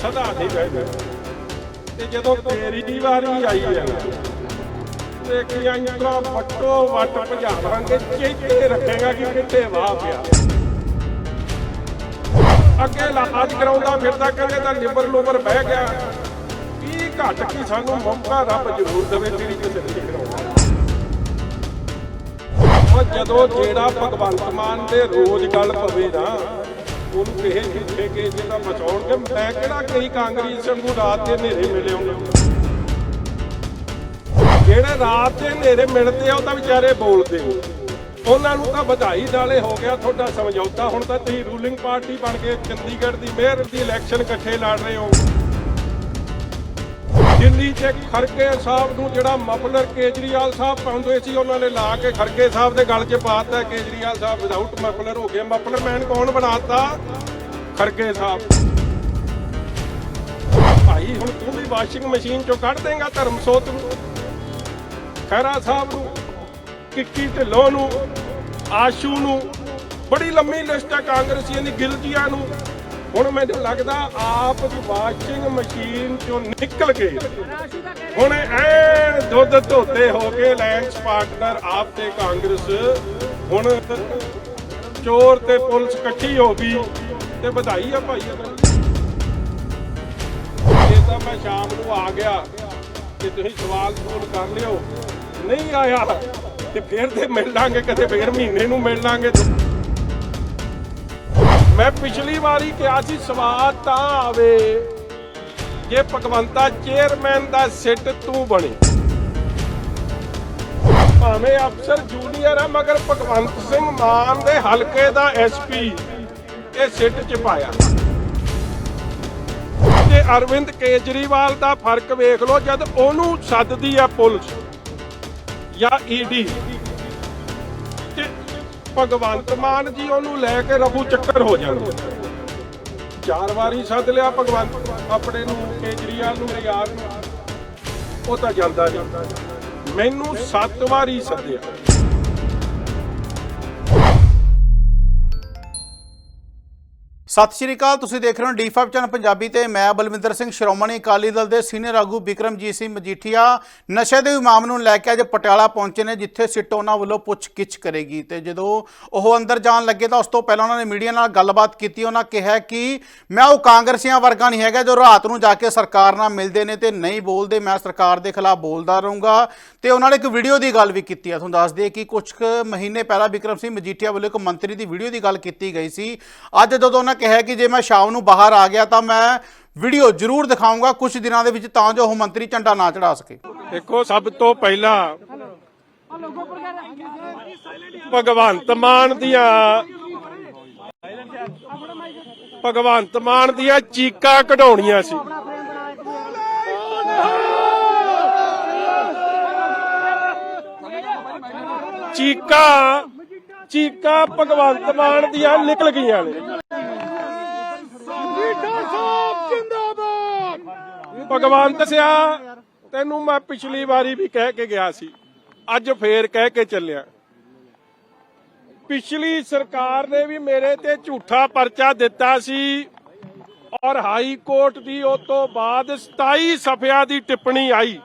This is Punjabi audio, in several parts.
ਸਦਾ ਨਹੀਂ ਬਹਿਣਾ ਤੇ ਜਦੋਂ ਤੇਰੀ ਵਾਰੀ ਆਈ ਆ ਤੇ ਕੀ ਫੱਟੋ ਵੱਟ ਭਜਾਵਾਂਗੇ ਚੇਤੇ ਰੱਖੇਗਾ ਕਿ ਕਿੱਥੇ ਵਾਹ ਪਿਆ। ਅੱਗੇ ਇਲਾਜ ਕਰਾਉਂਦਾ ਫਿਰਦਾ, ਕਹਿੰਦੇ ਤਾਂ ਲਿਬਰ ਲੂਬਰ ਬਹਿ ਗਿਆ। ਕੀ ਘੱਟ ਕੀ ਸਾਨੂੰ ਮੌਕਾ ਰੱਬ ਜ਼ਰੂਰ ਦੇਵੇ ਤੇਰੀ ਕਿਸੇ ਦੀ। ਕਰਾਉਣਾ ਜਦੋਂ ਜਿਹੜਾ ਭਗਵੰਤ ਮਾਨ ਦੇ ਰੋਜ਼ ਗੱਲ ਪਵੇ ਨਾ ਉਹਨੂੰ ਕਹੇ ਜਿੱਥੇ ਕਿ ਜਿਹਦਾ ਬਚਾਉਣਗੇ। ਮੈਂ ਕਿਹੜਾ ਕਈ ਕਾਂਗਰਸ ਸੰਗੂ ਰਾਤ ਦੇ ਹਨੇਰੇ ਮਿਲੇ ਹੁੰਦੇ ਜਿਹੜੇ ਰਾਤ ਦੇ ਹਨੇਰੇ ਮਿਲਦੇ ਆ, ਉਹ ਤਾਂ ਵਿਚਾਰੇ ਬੋਲਦੇ ਹੋ ਉਹਨਾਂ ਨੂੰ ਤਾਂ ਵਧਾਈ ਨਾਲੇ ਹੋ ਗਿਆ ਤੁਹਾਡਾ ਸਮਝੌਤਾ। ਹੁਣ ਤਾਂ ਤੁਸੀਂ ਰੂਲਿੰਗ ਪਾਰਟੀ ਬਣ ਕੇ ਚੰਡੀਗੜ੍ਹ ਦੀ ਮੇਅਰ ਦੀ ਇਲੈਕਸ਼ਨ ਇਕੱਠੇ ਲੜ ਰਹੇ ਹੋ। ਦਿੱਲੀ 'ਚ ਖਰਗੇ ਸਾਹਿਬ ਨੂੰ ਜਿਹੜਾ ਮਫਲਰ ਕੇਜਰੀਵਾਲ ਸਾਹਿਬ ਪਾਉਂਦੇ ਸੀ, ਉਹਨਾਂ ਨੇ ਲਾ ਕੇ ਖਰਗੇ ਸਾਹਿਬ ਦੇ ਗਲ 'ਚ ਪਾਤਾ ਕੇਜਰੀਵਾਲ ਸਾਹਿਬ ਵਿਦਆਊਟ ਮਫਲਰ ਹੋ ਗਏ। ਮਫਲਰ ਮੈਨ ਕੌਣ ਬਣਾਤਾ ਖਰਗੇ ਸਾਹਿਬ। ਭਾਈ, ਹੁਣ ਤੂੰ ਵੀ ਵਾਸ਼ਿੰਗ ਮਸ਼ੀਨ 'ਚੋਂ ਕੱਢ ਦੇਂਗਾ ਧਰਮਸੋਤ ਨੂੰ। ਖਹਿਰਾ ਸਾਹਿਬ ਨੂੰ, ਕਿੱਕੀ ਢਿੱਲੋਂ ਨੂੰ, ਆਸ਼ੂ ਨੂੰ। ਬੜੀ ਲੰਮੀ ਲਿਸਟ ਹੈ ਕਾਂਗਰਸੀਆਂ ਦੀ, ਗਿਲਜੀਆਂ ਨੂੰ। ਹੁਣ ਮੈਨੂੰ ਲੱਗਦਾ ਆਪ ਦੀ ਵਾਸ਼ਿੰਗ ਮਸ਼ੀਨ ਚੋਂ ਨਿਕਲ ਕੇ ਹੁਣ ਐਨ ਦੁੱਧ ਧੋਤੇ ਹੋ ਕੇ ਲੈਂਸ ਪਾਰਟਨਰ ਆਪ ਤੇ ਕਾਂਗਰਸ, ਹੁਣ ਚੋਰ ਤੇ ਪੁਲਿਸ ਇਕੱਠੀ ਹੋ ਗਈ ਤੇ ਵਧਾਈ ਆ ਭਾਈ ਇਹਨਾਂ ਇਹ ਤਾਂ ਮੈਂ ਸ਼ਾਮ ਨੂੰ ਆ ਗਿਆ ਕਿ ਤੁਸੀਂ ਸਵਾਲ ਸੂਲ ਕਰ ਲਿਓ। ਨਹੀਂ ਆਇਆ ਤੇ ਫੇਰ ਤੇ ਮਿਲ ਲਾਂਗੇ, ਕਦੇ ਫੇਰ ਮਹੀਨੇ ਨੂੰ ਮਿਲ ਲਾਂਗੇ। ਮੈਂ ਪਿਛਲੀ ਵਾਰੀ ਕਿਹਾ ਸੀ, ਸਵਾਦ ਤਾਂ ਆਵੇ। ਜੇ ਭਗਵੰਤਾ ਚੇਅਰਮੈਨ ਦਾ ਸਿੱਟ ਤੂੰ ਬਣੇ। ਭਾਵੇਂ ਅਫਸਰ ਜੂਨੀਅਰ ਆ, ਮਗਰ ਭਗਵੰਤ ਸਿੰਘ ਮਾਨ ਦੇ ਹਲਕੇ ਦਾ ਐਸਪੀ ਇਹ ਸਿੱਟ ਚ ਪਾਇਆ। ਤੇ ਅਰਵਿੰਦ ਕੇਜਰੀਵਾਲ ਦਾ ਫ਼ਰਕ ਵੇਖ ਲਓ, ਜਦ ਉਹਨੂੰ ਸੱਦਦੀ ਆ ਪੁਲਿਸ ਜਾਂ ਈਡੀ ਤੇ ਭਗਵੰਤ ਮਾਨ ਜੀ ਉਹਨੂੰ ਲੈ ਕੇ ਰਫੂ ਚੱਕਰ ਹੋ ਜਾਂਦੇ ਚਾਰ ਵਾਰੀ ਸੱਦ ਲਿਆ ਭਗਵੰਤ, ਆਪਣੇ ਨੂੰ ਕੇਜਰੀਵਾਲ ਨੂੰ ਯਾਰ ਨੂੰ। ਉਹ ਤਾਂ ਜਾਂਦਾ ਨਹੀਂ। ਮੈਨੂੰ ਸੱਤ ਵਾਰੀ ਸੱਦਿਆ। ਸਤਿ ਸ਼੍ਰੀ ਅਕਾਲ, ਤੁਸੀਂ ਦੇਖ ਰਹੇ ਹੋ ਡੀ5 ਚੈਨਲ ਪੰਜਾਬੀ ਤੇ ਮੈਂ ਬਲਵਿੰਦਰ ਸਿੰਘ ਸ਼੍ਰੋਮਣੀ ਅਕਾਲੀ ਦਲ ਦੇ ਸੀਨੀਅਰ ਆਗੂ ਬਿਕਰਮਜੀਤ ਸਿੰਘ ਮਜੀਠੀਆ ਨਸ਼ੇ ਦੇ ਇਮਾਮ ਨੂੰ ਲੈ ਕੇ ਅੱਜ ਪਟਿਆਲਾ ਪਹੁੰਚੇ ਨੇ, ਜਿੱਥੇ ਸਿੱਟ ਉਹਨਾਂ ਵੱਲੋਂ ਪੁੱਛ-ਗਿੱਛ ਕਰੇਗੀ ਤੇ ਜਦੋਂ ਉਹ ਅੰਦਰ ਜਾਣ ਲੱਗੇ ਤਾਂ ਉਸ ਤੋਂ ਪਹਿਲਾਂ ਉਹਨਾਂ ਨੇ ਮੀਡੀਆ ਨਾਲ ਗੱਲਬਾਤ ਕੀਤੀ, ਉਹਨਾਂ ਕਿਹਾ ਕਿ ਮੈਂ ਉਹ ਕਾਂਗਰਸੀਆਂ ਵਰਗਾ ਨਹੀਂ ਹੈਗਾ ਜੋ ਰਾਤ ਨੂੰ ਜਾ ਕੇ ਸਰਕਾਰ ਨਾਲ ਮਿਲਦੇ ਨੇ ਤੇ ਨਹੀਂ ਬੋਲਦੇ, ਮੈਂ ਸਰਕਾਰ ਦੇ ਖਿਲਾਫ ਬੋਲਦਾ ਰਹੂੰਗਾ। ਤੇ ਉਹਨਾਂ ਨੇ ਇੱਕ ਵੀਡੀਓ ਦੀ ਗੱਲ ਵੀ ਕੀਤੀ ਆ, ਤੁਹਾਨੂੰ ਦੱਸ ਦਈਏ ਕਿ ਕੁਝ ਕੁ ਮਹੀਨੇ ਪਹਿਲਾਂ ਬਿਕਰਮ ਸਿੰਘ ਮਜੀਠੀਆ ਵੱਲੋਂ ਇੱਕ ਮੰਤਰੀ ਦੀ ਵੀਡੀਓ ਦੀ ਗੱਲ ਕੀਤੀ ਗਈ ਸੀ। ਅੱਜ ਜਦੋਂ ਉਹਨਾਂ ਹੈ ਕਿ ਜੇ ਮੈਂ ਸ਼ਾਮ ਨੂੰ ਬਾਹਰ ਆ ਗਿਆ ਤਾਂ ਮੈਂ ਵੀਡੀਓ ਜ਼ਰੂਰ ਦਿਖਾਊਂਗਾ ਕੁਝ ਦਿਨਾਂ ਦੇ ਵਿੱਚ ਤਾਂ ਜੋ ਉਹ ਮੰਤਰੀ ਝੰਡਾ ਨਾ ਚੜਾ ਸਕੇ। ਦੇਖੋ, ਸਭ ਤੋਂ ਪਹਿਲਾਂ ਭਗਵੰਤ ਮਾਨ ਦੀਆਂ ਭਗਵੰਤ ਮਾਨ ਦੀਆਂ ਚੀਕਾਂ ਕਢਾਉਣੀਆਂ ਸੀ। ਚੀਕਾਂ ਚੀਕਾਂ ਭਗਵੰਤ ਮਾਨ ਦੀਆਂ ਨਿਕਲ ਗਈਆਂ ਨੇ। ਭਗਵੰਤ ਸਿਆ ਤੈਨੂੰ ਮੈਂ ਪਿਛਲੀ ਵਾਰੀ ਵੀ ਕਹਿ ਕੇ ਗਿਆ ਸੀ, ਅੱਜ ਫੇਰ ਕਹਿ ਕੇ ਚੱਲਿਆ। ਪਿਛਲੀ ਸਰਕਾਰ ਨੇ ਵੀ ਮੇਰੇ ਤੇ ਝੂਠਾ ਪਰਚਾ ਦਿੱਤਾ ਸੀ ਔਰ ਹਾਈ ਕੋਰਟ ਦੀ ਉਸ ਤੋਂ ਬਾਅਦ 27 ਸਫਿਆਂ ਦੀ ਟਿੱਪਣੀ ਆਈ।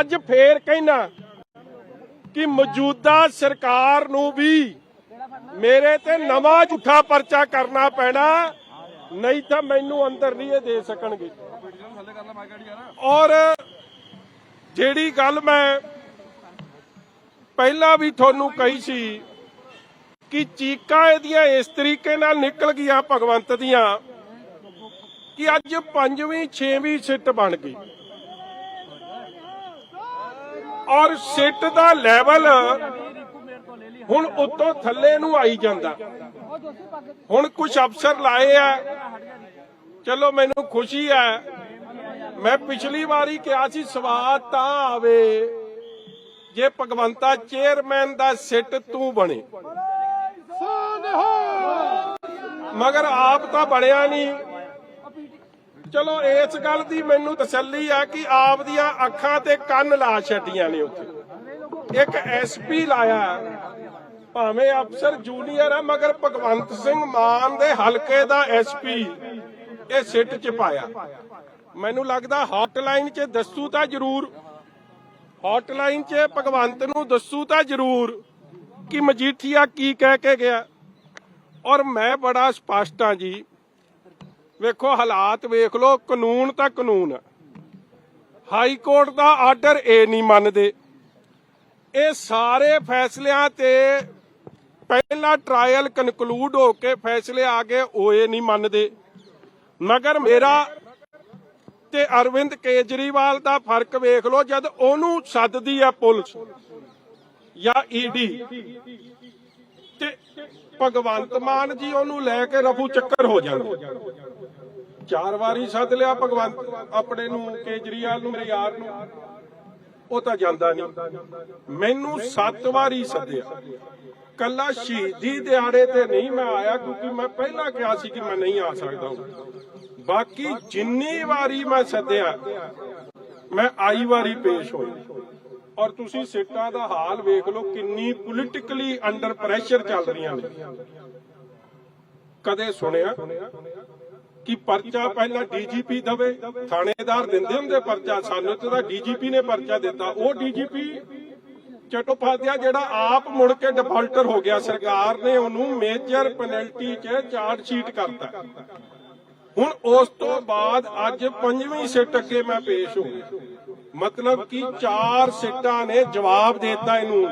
ਅੱਜ ਫੇਰ ਕਹਿਣਾ ਕਿ ਮੌਜੂਦਾ ਸਰਕਾਰ ਨੂੰ ਵੀ ਮੇਰੇ ਤੇ ਨਵਾਂ ਝੂਠਾ ਪਰਚਾ ਕਰਨਾ ਪੈਣਾ, ਨਹੀਂ ਤਾਂ ਮੈਨੂੰ ਅੰਦਰ ਨਹੀਂ ਇਹ ਦੇ ਸਕਣਗੇ। ਔਰ ਜਿਹੜੀ ਗੱਲ ਮੈਂ ਪਹਿਲਾਂ ਵੀ ਤੁਹਾਨੂੰ ਕਹੀ ਸੀ ਕਿ ਚੀਕਾਂ ਇਹਦੀਆਂ ਇਸ ਤਰੀਕੇ ਨਾਲ ਨਿਕਲ ਗਈਆਂ ਭਗਵੰਤ ਦੀਆਂ ਕਿ ਅੱਜ ਪੰਜਵੀਂ, ਛੇਵੀਂ ਸਿੱਟ ਬਣ ਗਈ। ਔਰ ਸਿੱਟ ਦਾ ਲੈਵਲ ਹੁਣ ਉੱਤੋਂ ਥੱਲੇ ਨੂੰ ਆਈ ਜਾਂਦਾ। ਹੁਣ ਕੁਝ ਅਫਸਰ ਲਾਏ ਆ। ਚਲੋ, ਮੈਨੂੰ ਖੁਸ਼ੀ ਹੈ ਮੈਂ ਪਿਛਲੀ ਵਾਰੀ ਕਿਹਾ ਸੀ, ਸਵਾਦ ਤਾਂ ਆਵੇ। ਜੇ ਭਗਵੰਤਾ ਚੇਅਰਮੈਨ ਦਾ ਸਿੱਟ ਤੂੰ ਬਣੇ। ਮਗਰ ਆਪ ਤਾਂ ਬਣਿਆ ਨਹੀਂ। ਚਲੋ, ਇਸ ਗੱਲ ਦੀ ਮੈਨੂੰ ਤਸੱਲੀ ਆ ਕਿ ਆਪ ਦੀਆਂ ਅੱਖਾਂ ਤੇ ਕੰਨ ਲਾ ਛੱਡੀਆਂ ਨੇ ਉੱਥੇ। ਇੱਕ ਐਸਪੀ ਲਾਇਆ। ਭਾਵੇਂ ਅਫਸਰ ਜੂਨੀਅਰ ਆ, ਮਗਰ ਭਗਵੰਤ ਸਿੰਘ ਮਾਨ ਦੇ ਹਲਕੇ ਦਾ ਐਸਪੀ ਇਹ ਸਿੱਟ ਚ ਪਾਇਆ। ਮੈਨੂੰ ਲੱਗਦਾ ਹੌਟਲਾਈਨ 'ਚ ਦੱਸੂ ਤਾਂ ਜ਼ਰੂਰ। ਹੌਟਲਾਈਨ 'ਚ ਭਗਵੰਤ ਨੂੰ ਦੱਸੂ ਤਾਂ ਜ਼ਰੂਰ ਕਿ ਮਜੀਠੀਆ ਕੀ ਕਹਿ ਕੇ ਗਿਆ। ਔਰ ਮੈਂ ਬੜਾ ਸਪਸ਼ਟ ਹਾਂ ਜੀ। ਵੇਖੋ, ਹਾਲਾਤ ਵੇਖ ਲਓ, ਕਾਨੂੰਨ ਤਾਂ ਕਾਨੂੰਨ ਹੈ ਹਾਈ ਕੋਰਟ ਦਾ ਆਰਡਰ ਇਹ ਨਹੀਂ ਮੰਨਦੇ। ਇਹ ਸਾਰੇ ਫੈਸਲਿਆਂ ਤੇ ਪਹਿਲਾ ਟ੍ਰਾਇਲ ਕਨਕਲੂਡ ਹੋ ਕੇ ਫੈਸਲੇ ਆ ਗਏ, ਉਹ ਇਹ ਨਹੀਂ ਮੰਨਦੇ। ਮਗਰ ਮੇਰਾ ਤੇ ਅਰਵਿੰਦ ਕੇਜਰੀਵਾਲ ਦਾ ਫ਼ਰਕ ਵੇਖ ਲਓ, ਜਦ ਉਹਨੂੰ ਸੱਦਦੀ ਆ ਪੁਲਿਸ ਜਾਂ ਈਡੀ ਤੇ ਭਗਵੰਤ ਮਾਨ ਜੀ ਉਹਨੂੰ ਲੈ ਕੇ ਰਫੂ ਚੱਕਰ ਹੋ ਜਾਂਦੇ ਚਾਰ ਵਾਰੀ ਸੱਦ ਲਿਆ ਭਗਵੰਤ, ਆਪਣੇ ਨੂੰ, ਕੇਜਰੀਵਾਲ ਨੂੰ, ਮੇਰੇ ਯਾਰ ਨੂੰ। ਉਹ ਤਾਂ ਜਾਂਦਾ ਨਹੀਂ। ਮੈਨੂੰ ਸੱਤ ਵਾਰੀ ਸੱਦਿਆ। ਕੱਲਾ ਸ਼ਹੀਦੀ ਦਿਹਾੜੇ ਤੇ ਨਹੀਂ ਮੈਂ ਆਇਆ, ਕਿਉਂਕਿ ਮੈਂ ਪਹਿਲਾਂ ਕਿਹਾ ਸੀ ਕਿ ਮੈਂ ਨਹੀਂ ਆ ਸਕਦਾ। ਬਾਕੀ ਜਿੰਨੀ ਵਾਰੀ ਮੈਂ ਸੱਦਿਆ, ਮੈਂ ਆਈ ਵਾਰੀ ਪੇਸ਼ ਹੋਇਆ ਔਰ ਤੁਸੀਂ ਸਿੱਟਾਂ ਦਾ ਹਾਲ ਵੇਖ ਲਓ, ਕਿੰਨੀ ਪੋਲਿਟਿਕਲੀ ਅੰਡਰ ਪ੍ਰੈਸ਼ਰ ਚੱਲ ਰਹੀਆਂ ਨੇ। ਕਦੇ ਸੁਣਿਆ ਕਿ ਪਰਚਾ ਪਹਿਲਾਂ ਡੀਜੀਪੀ ਦਵੇ? ਥਾਣੇਦਾਰ ਦਿੰਦੇ ਹੁੰਦੇ ਪਰਚਾ, ਸਾਨੂੰ ਤੇ ਤਾਂ ਡੀਜੀਪੀ ਨੇ ਪਰਚਾ ਦਿੱਤਾ। ਉਹ ਡੀਜੀਪੀ ਚਟੋਪਾਧਿਆ ਜਿਹੜਾ ਆਪ ਮੁੜ ਕੇ ਡਿਫਾਲਟਰ ਹੋ ਗਿਆ, ਸਰਕਾਰ ਨੇ ਉਹਨੂੰ ਮੇਜਰ ਪੈਨਲਟੀ 'ਚ ਚਾਰਜ ਸ਼ੀਟ ਕਰਤਾ। ਹੁਣ ਉਸ ਤੋਂ ਬਾਅਦ ਅੱਜ ਪੰਜਵੀਂ ਸਿੱਟ ਅੱਗੇ ਮੈਂ ਪੇਸ਼ ਹੋ ਮਤਲਬ ਕਿ ਚਾਰ ਸਿੱਟਾਂ ਨੇ ਜਵਾਬ ਦਿੱਤਾ ਇਹਨੂੰ,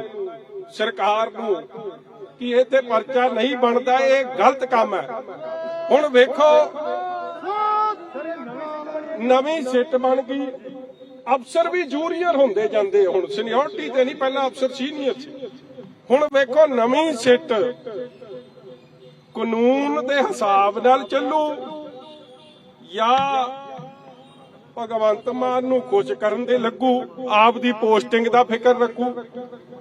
ਸਰਕਾਰ ਨੂੰ, ਕਿ ਇਹ ਤੇ ਪਰਚਾ ਨਹੀਂ ਬਣਦਾ, ਇਹ ਗਲਤ ਕੰਮ ਹੈ। ਹੁਣ ਵੇਖੋ, ਨਵੀਂ ਸਿੱਟ ਬਣ ਗਈ। ਅਫਸਰ ਵੀ ਜੂਨੀਅਰ ਹੁੰਦੇ ਜਾਂਦੇ ਹੁਣ ਸੀਨੀਅਰਟੀ ਤੇ ਨਹੀਂ, ਪਹਿਲਾਂ ਅਫਸਰ ਸੀਨੀਅਰ ਸੀ। ਹੁਣ ਵੇਖੋ, ਨਵੀਂ ਸਿੱਟ ਕਾਨੂੰਨ ਦੇ ਹਿਸਾਬ ਨਾਲ ਚੱਲੂ। ਜਾਂ ਭਗਵੰਤ ਮਾਨ ਨੂੰ ਕੁਝ ਕਰਨ ਦੇ ਲੱਗੂ ਆਪ ਦੀ ਪੋਸਟਿੰਗ ਦਾ ਫਿਕਰ ਰੱਖੂ।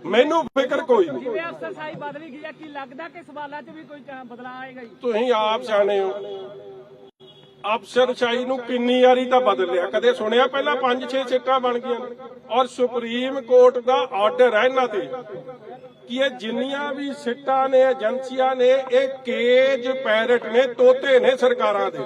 ਮੈਨੂੰ ਫਿਕਰ ਕੋਈ ਨਹੀਂ। ਜਿਵੇਂ ਅਫਸਰਸ਼ਾਹੀ ਬਦਲੀ ਗਈ ਹੈ ਕੀ ਲੱਗਦਾ ਕਿ ਸਵਾਲਾਂ 'ਚ ਵੀ ਕੋਈ ਬਦਲਾਅ ਆਏਗਾ ਜੀ? ਤੁਸੀਂ ਆਪ ਸਿਆਣੇ ਹੋ। ਅਫਸਰਸ਼ਾਹੀ ਨੂੰ ਕਿੰਨੀ ਵਾਰੀ ਤਾਂ ਬਦਲ ਲਿਆ ਕਦੇ ਸੁਣਿਆ ਪਹਿਲਾਂ 5-6 ਸੀਟਾਂ ਬਣ ਗਈਆਂ। ਔਰ ਸੁਪਰੀਮ ਕੋਰਟ ਦਾ ਆਰਡਰ ਹੈ ਇਹਨਾਂ ਤੇ ਕਿ ਇਹ ਜਿੰਨੀਆਂ ਵੀ ਸਿੱਟਾਂ ਨੇ ਏਜੰਸੀਆਂ ਨੇ ਇਹ ਕੇਜ ਪੈਰਟ ਨੇ ਤੋਤੇ ਨੇ ਸਰਕਾਰਾਂ ਦੇ।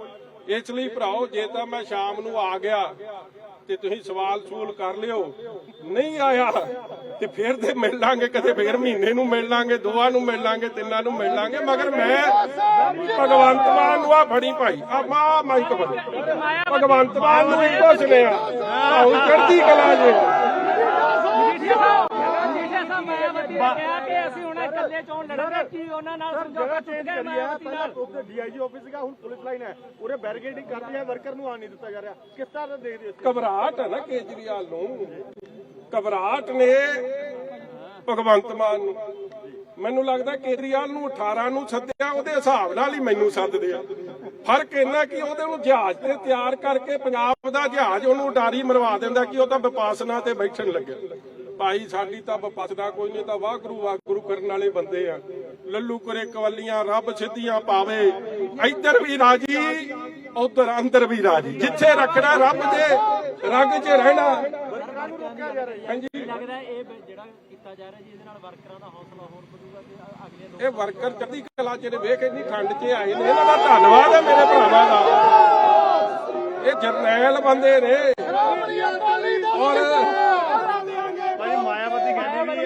ਇਸ ਲਈ ਭਰਾਓ ਜੇ ਤਾਂ ਮੈਂ ਸ਼ਾਮ ਨੂੰ ਆ ਗਿਆ ਤੇ ਤੁਸੀਂ ਸਵਾਲ ਸੂਲ ਕਰ ਲਿਓ। ਨਹੀਂ ਆਇਆ ਤੇ ਫਿਰ ਤੇ ਮਿਲ ਲਾਂਗੇ ਕਦੇ ਫੇਰ ਮਹੀਨੇ ਨੂੰ ਮਿਲ ਲਾਂਗੇ ਦੋਵਾਂ ਨੂੰ ਮਿਲ ਲਾਂਗੇ ਤਿੰਨਾਂ ਨੂੰ ਮਿਲ ਲਾਂਗੇ। ਮਗਰ ਮੈਂ ਭਗਵੰਤ ਮਾਨ ਨੂੰ ਆ ਫੜੀ ਭਾਈ। ਆ ਮਾ ਮਾਈਕ ਫੜੀ। ਭਗਵੰਤ ਮਾਨ ਨੂੰ ਇੱਕੋ ਸੁਨੇਹਾ ਆਉ ਚੜ੍ਹਦੀ ਕਲਾ ਜੇ। ਮਜੀਠੀਆ ਸਾਹਿਬ ਮਜੀਠੀਆ ਸਾਹਿਬ ਮਾਇਆਵਤੀ ਨੇ ਕਿਹਾ ਕਿ ਅਸੀਂ ਇਕੱਲੇ ਚੋਣ ਲੜਾਂਗੇ ਕੀ ਉਹਨਾਂ ਨਾਲ ਸਮਝੌਤਾ ਟੁੱਟ ਗਿਆ ਮਾਇਆਵਤੀ ਨਾਲ? ਉੱਥੇ ਡੀਆਈਜੀ ਆਫਿਸ ਸੀਗਾ ਹੁਣ ਪੁਲਿਸ ਲਾਈਨ ਹੈ। ਉਰੇ ਬੈਰੀਕੇਡਿੰਗ ਕਰਦੀ ਹੈ ਵਰਕਰ ਨੂੰ ਆਣ ਨਹੀਂ ਦਿੱਤਾ ਜਾ ਰਿਹਾ। ਕਿਸ ਤਰ੍ਹਾਂ ਦਾ ਦੇਖਦੇ ਹੋ ਘਬਰਾਹਟ ਹੈ ਨਾ ਕੇਜਰੀਵਾਲ ਨੂੰ। ਘਬਰਾਹਟ ਨੇ ਭਗਵੰਤ ਮਾਨ ਨੂੰ। ਮੈਨੂੰ ਲੱਗਦਾ ਕੇਜਰੀਵਾਲ ਨੂੰ 18 ਨੂੰ ਸੱਦਿਆ ਉਹਦੇ ਹਿਸਾਬ ਨਾਲ ਹੀ ਮੈਨੂੰ ਸੱਦਦੇ ਆ। ਫ਼ਰਕ ਇੰਨਾ ਕਿ ਉਹਦੇ ਨੂੰ ਜਹਾਜ਼ ਤੇ ਤਿਆਰ ਕਰਕੇ ਪੰਜਾਬ ਦਾ ਜਹਾਜ਼ ਉਹਨੂੰ ਡਾਰੀ ਮਰਵਾ ਦਿੰਦਾ ਕਿ ਉਹ ਤਾਂ ਵਿਪਾਸਨਾ ਤੇ ਬੈਠਣ ਲੱਗੇ ਭਾਈ ਸਾਡੀ ਤਾਂ ਵਿਪਸਨਾ ਕੋਈ ਨਹੀਂ ਤਾਂ ਵਾਹਿਗੁਰੂ ਵਾਹਿਗੁਰੂ ਕਰਨ ਵਾਲੇ ਬੰਦੇ ਆ। ਲੱਲੂ ਕਰੇ ਕਵਲੀਆਂ ਰੱਬ ਸਿੱਧੀਆਂ ਪਾਵੇ। ਇੱਧਰ ਵੀ ਰਾਜੀ ਉਧਰ ਅੰਦਰ ਵੀ ਰਾਜੀ। ਜਿੱਥੇ ਰੱਖਣਾ ਰੱਬ ਦੇ ਰੰਗ 'ਚ ਰਹਿਣਾ। ਹਾਂਜੀ। ਲੱਗਦਾ ਇਹ ਜਿਹੜਾ ਕੀਤਾ ਜਾ ਰਿਹਾ ਜੀ ਇਹਦੇ ਨਾਲ ਵਰਕਰਾਂ ਦਾ ਹੌਸਲਾ ਹੋਰ ਵਧੂਗਾ ਤੇ ਅਗਲੇ ਲੋਕ ਇਹ ਵਰਕਰ ਚੜ੍ਹਦੀ ਕਲਾ ਚ ਨੇ ਵੇਖ ਇੰਨੀ ਠੰਡ 'ਚ ਆਏ ਨੇ। ਇਹਨਾਂ ਦਾ ਧੰਨਵਾਦ ਹੈ ਮੇਰੇ ਭਰਾਵਾਂ ਦਾ। ਇਹ ਜਰਨੈਲ ਬੰਦੇ ਨੇ। ਔਰ ਭਾਈ ਮਾਇਆਵਤੀ ਕਹਿੰਦੀ ਵੀ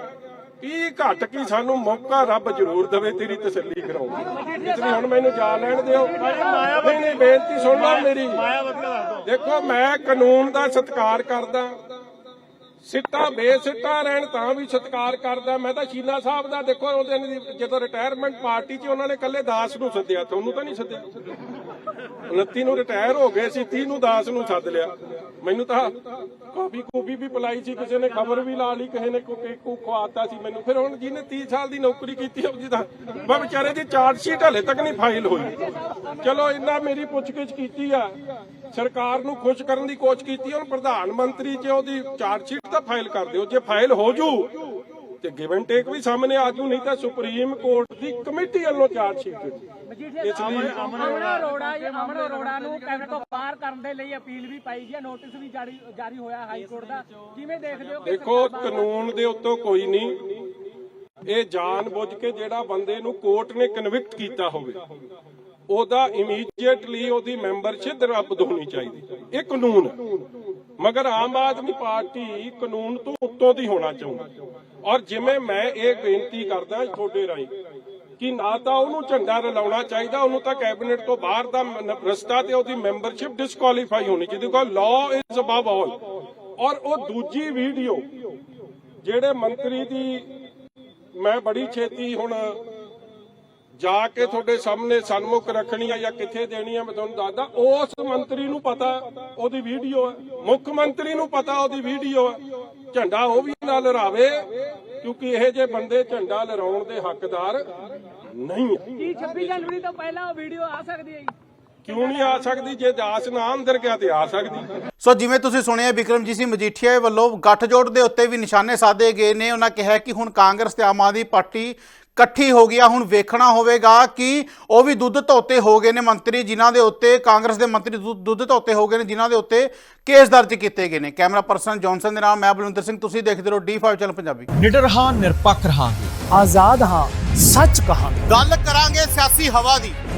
ਕੀ ਘੱਟ ਕੀ ਸਾਨੂੰ ਮੌਕਾ ਰੱਬ ਜ਼ਰੂਰ ਦੇਵੇ ਤੇਰੀ ਤਸੱਲੀ ਕਰਾਉਣ ਦੀ। ਹੁਣ ਮੈਨੂੰ ਜਾ ਲੈਣ ਦਿਓ। ਨਹੀਂ ਨਹੀਂ ਬੇਨਤੀ ਸੁਣ ਲਓ ਮੇਰੀ। ਦੇਖੋ ਮੈਂ ਕਾਨੂੰਨ ਦਾ ਸਤਿਕਾਰ ਕਰਦਾ। ਸਿੱਟਾ, ਬੇਸਿੱਟਾ ਰਹਿਣ ਤਾਂ ਵੀ ਸਤਿਕਾਰ ਕਰਦਾ। ਮੈਂ ਤਾਂ ਸ਼ੀਨਾ ਸਾਹਿਬ ਦਾ ਦੇਖੋ ਉਹਦੇ ਜਦੋਂ ਰਿਟਾਇਰਮੈਂਟ ਪਾਰਟੀ 'ਚ ਉਹਨਾਂ ਨੇ ਕੱਲੇ ਦਾਸ ਨੂੰ ਸੱਦਿਆ ਤੁਹਾਨੂੰ ਤਾਂ ਨਹੀਂ ਸੱਦਿਆ। 29 ਨੂੰ ਰਿਟਾਇਰ ਹੋ ਗਏ ਸੀ 30 ਨੂੰ ਦਾਸ ਨੂੰ ਸੱਦ ਲਿਆ। ਮੈਨੂੰ ਤਾਂ ਕਾਫੀ ਕੂਫੀ ਵੀ ਪਿਲਾਈ ਸੀ, ਕਿਸੇ ਨੇ ਖਬਰ ਵੀ ਲਾ ਲਈ, ਕਿਸੇ ਨੇ ਕੋਈ ਕੋ ਖਵਾਤਾ ਸੀ ਮੈਨੂੰ। ਫਿਰ ਹੁਣ ਜਿਹਨੇ 30 ਸਾਲ ਦੀ ਨੌਕਰੀ ਕੀਤੀ ਉਹਦੀ ਤਾਂ ਬਾ ਵਿਚਾਰੇ ਦੀ ਚਾਰਟ ਸ਼ੀਟ ਹਲੇ ਤੱਕ ਨਹੀਂ ਫਾਈਲ ਹੋਈ। ਚਲੋ, ਇੰਨਾ ਮੇਰੀ ਪੁੱਛਗਿੱਛ ਕੀਤੀ ਆ। ਸਰਕਾਰ ਨੂੰ ਖੁਸ਼ ਕਰਨ ਦੀ ਕੋਸ਼ਿਸ਼ ਕੀਤੀ ਹੁਣ ਪ੍ਰਧਾਨ ਮੰਤਰੀ ਜੇ ਉਹਦੀ ਚਾਰਟ ਸ਼ੀਟ ਤਾਂ ਫਾਈਲ ਕਰ ਦਿਓ। ਜੇ ਫਾਈਲ ਹੋ ਜੂ ਤੇ ਗਿਵ ਐਂਡ ਟੇਕ ਵੀ ਸਾਹਮਣੇ ਆ ਜੂ ਨਹੀਂ ਤਾਂ ਸੁਪਰੀਮ ਕੋਰਟ ਦੀ ਕਮੇਟੀ ਵੱਲੋਂ ਚਾਰਟ ਸ਼ੀਟ ਇਸ ਲਈ ਅਮਨ ਅਰੋੜਾ ਜੀ ਅਮਨ ਅਰੋੜਾ ਨੂੰ ਕੈਬਨਿਟ ਤੋਂ ਬਾਹਰ ਕਰਨ ਦੇ ਲਈ ਅਪੀਲ ਵੀ ਪਾਈ ਗਈ ਹੈ। ਨੋਟਿਸ ਵੀ ਜਾਰੀ ਜਾਰੀ ਹੋਇਆ ਹਾਈ ਕੋਰਟ ਦਾ। ਕਿਵੇਂ ਦੇਖਦੇ ਹੋ ਦੇਖੋ ਕਾਨੂੰਨ ਦੇ ਉੱਤੋਂ ਕੋਈ ਨਹੀਂ। ਇਹ ਜਾਣ ਬੁੱਝ ਕੇ ਜਿਹੜਾ ਬੰਦੇ ਨੂੰ ਕੋਰਟ ਨੇ ਕਨਵਿਕਟ ਕੀਤਾ ਹੋਵੇ। ਉਹਦਾ ਇਮੀਡੀਏਟਲੀ ਉਹਦੀ ਮੈਂਬਰਸ਼ਿਪ ਰੱਦ ਹੋਣੀ ਚਾਹੀਦੀ। ਇਹ ਕਾਨੂੰਨ ਹੈ। ਮਗਰ ਆਮ ਆਦਮੀ ਪਾਰਟੀ ਕਾਨੂੰਨ ਤੋਂ ਉੱਤੋਂ ਦੀ ਹੋਣਾ ਚਾਹੁੰਦੀ। ਔਰ ਜਿਵੇਂ ਮੈਂ ਇਹ ਬੇਨਤੀ ਕਰਦਾ ਤੁਹਾਡੇ ਰਾਹੀਂ ਕਿ ਨਾ ਤਾਂ ਉਹਨੂੰ ਝੰਡਾ ਰਲਾਉਣਾ ਚਾਹੀਦਾ, ਉਹਨੂੰ ਤਾਂ ਕੈਬਨਿਟ ਤੋਂ ਬਾਹਰ ਦਾ ਰਸਤਾ ਤੇ ਉਹਦੀ ਮੈਂਬਰਸ਼ਿਪ ਡਿਸਕੁਆਲੀਫਾਈ ਹੋਣੀ ਚਾਹੀਦੀ, ਕਿਉਂਕਿ ਲਾਅ ਇਜ਼ ਅਬਵ ਆਲ ਔਰ ਉਹ ਦੂਜੀ ਵੀਡੀਓ, ਜਿਹੜੇ ਮੰਤਰੀ ਦੀ ਮੈਂ ਬੜੀ ਛੇਤੀ ਹੁਣ ਜਾ ਕੇ ਤੁਹਾਡੇ ਸਾਹਮਣੇ ਸਨਮੁਖ ਰੱਖਣੀ ਆ ਜਾਂ ਕਿੱਥੇ ਦੇਣੀ ਆ ਮੈਂ ਤੁਹਾਨੂੰ ਦੱਸਦਾ ਉਸ ਮੰਤਰੀ ਨੂੰ ਪਤਾ ਉਹਦੀ ਵੀਡੀਓ ਹੈ ਮੁੱਖ ਮੰਤਰੀ ਨੂੰ ਪਤਾ ਉਹਦੀ ਵੀਡੀਓ ਹੈ ਝੰਡਾ ਉਹ ਵੀ ਨਾ ਲਹਿਰਾਵੇ ਕਿਉਂਕਿ ਇਹ ਜੇ ਬੰਦੇ ਝੰਡਾ ਲਹਿਰਾਉਣ ਦੇ ਹੱਕਦਾਰ ਨਹੀਂ ਆ। ਕੀ 26 ਜਨਵਰੀ ਤੋਂ ਪਹਿਲਾਂ ਉਹ ਵੀਡੀਓ ਆ ਸਕਦੀ ਹੈ ਜੀ। ਕਿਉਂ ਨਹੀਂ ਆ ਸਕਦੀ? ਜੇ ਦਾਸ ਨਾ ਅੰਦਰ ਗਿਆ ਤੇ ਆ ਸਕਦੀ। ਸੋ ਜਿਵੇਂ ਤੁਸੀਂ ਸੁਣਿਆ ਵਿਕਰਮਜੀਤ ਸਿੰਘ ਮਜੀਠੀਆ ਵੱਲੋਂ ਗੱਠਜੋੜ ਦੇ ਉੱਤੇ ਵੀ ਨਿਸ਼ਾਨੇ ਸਾਧੇ ਗਏ ਨੇ। ਉਹਨਾਂ ਕਿਹਾ ਕਿ ਹੁਣ ਕਾਂਗਰਸ ਤੇ ਆਮ ਆਦਮੀ ਪਾਰਟੀ ਇਕੱਠੀ ਹੋ ਗਿਆ। ਹੁਣ ਵੇਖਣਾ ਹੋਵੇਗਾ ਕਿ ਉਹ ਵੀ ਦੁੱਧ ਧੋਤੇ ਹੋ ਗਏ ਨੇ ਮੰਤਰੀ ਜਿਨ੍ਹਾਂ ਦੇ ਉੱਤੇ ਕਾਂਗਰਸ ਦੇ ਮੰਤਰੀ ਦੁੱਧ ਧੋਤੇ ਹੋ ਗਏ ਨੇ ਜਿਨ੍ਹਾਂ ਦੇ ਉੱਤੇ ਕੇਸ ਦਰਜ ਕੀਤੇ ਗਏ ਨੇ। ਕੈਮਰਾ ਪਰਸਨ ਜੌਨਸਨ ਦੇ ਨਾਲ ਮੈਂ ਬਲਵਿੰਦਰ ਸਿੰਘ। ਤੁਸੀਂ ਦੇਖਦੇ ਰਹੋ D5 ਚੈਨਲ ਪੰਜਾਬੀ। ਨਿਡਰ ਹਾਂ ਨਿਰਪੱਖ ਰਹਾਂਗੇ। ਆਜ਼ਾਦ ਹਾਂ ਸੱਚ ਕਹਾਂਗੇ। ਗੱਲ ਕਰਾਂਗੇ ਸਿਆਸੀ ਹਵਾ ਦੀ।